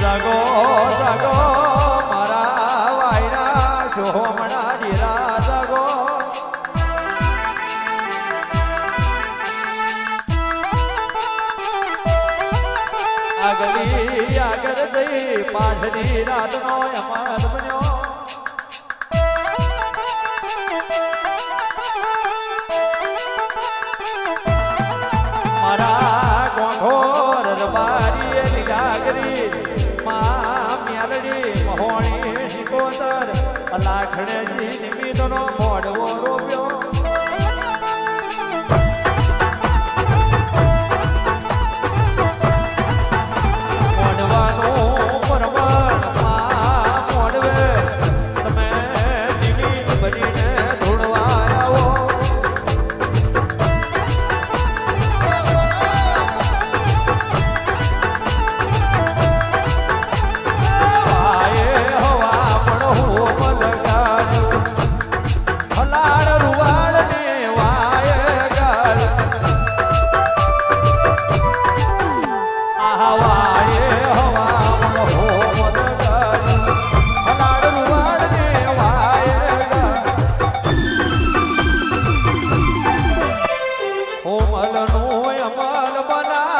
જાગો જાગો મારા વાયરા સોમણા જીરા જાગો. આગલી આગળ જઈ પાછલી રાતનો અમાર બન્યો. Ready? અમલ નો અમલ બના